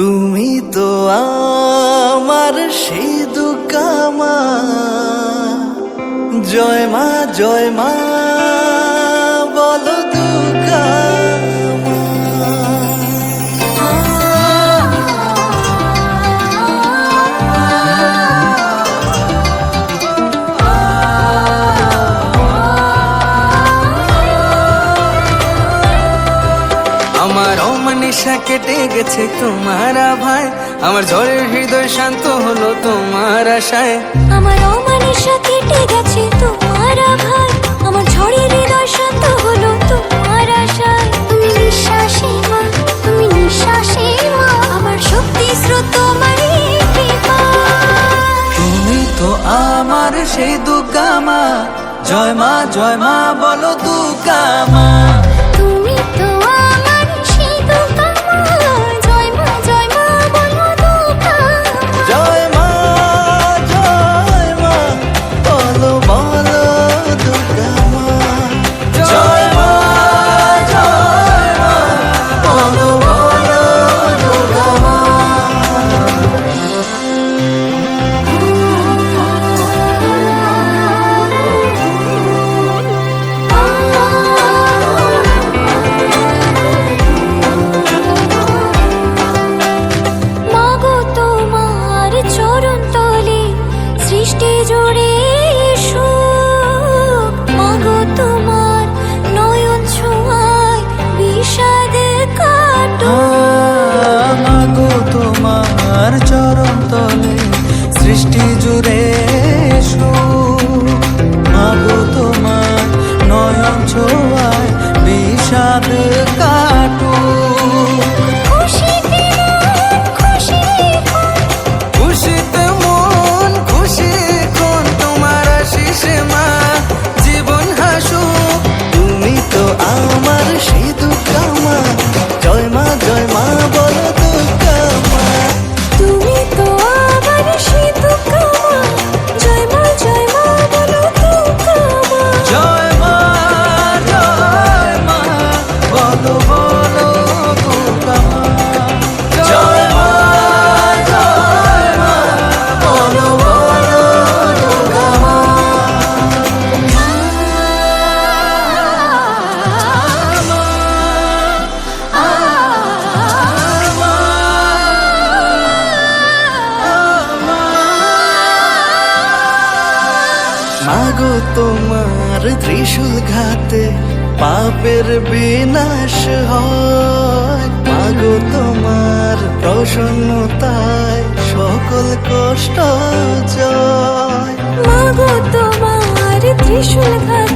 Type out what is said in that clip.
তুমি তো আমার সেই দুকামা। জয় মা জয় মা। আমার অমানিসা কেটে গেছে তোমার ভাই আমার ঝড়ের হৃদয় শান্ত হলো তোমার আশায়। আমার অমানিসা কেটে গেছে তোমার ভাই আমার ঝড়ের হৃদয় শান্ত হলো তোমার আশায়। তুমি নিঃশ্বাসে মা তুমি নিঃশ্বাসে মা। আমার শক্তি স্রোত তোমারই তুমি তো আমার সেই দুকামা। জয় মা জয় মা বলো দুকামা। তুমি তোমার চরণ তলে সৃষ্টি জুড়ে মাগো তোমার ত্রিশূল ঘাতে পাপের বিনাশ হয়। মাগো তোমার প্রসন্নতায় সকল কষ্ট জয়। মাগো তোমার ত্রিশূল ঘাতে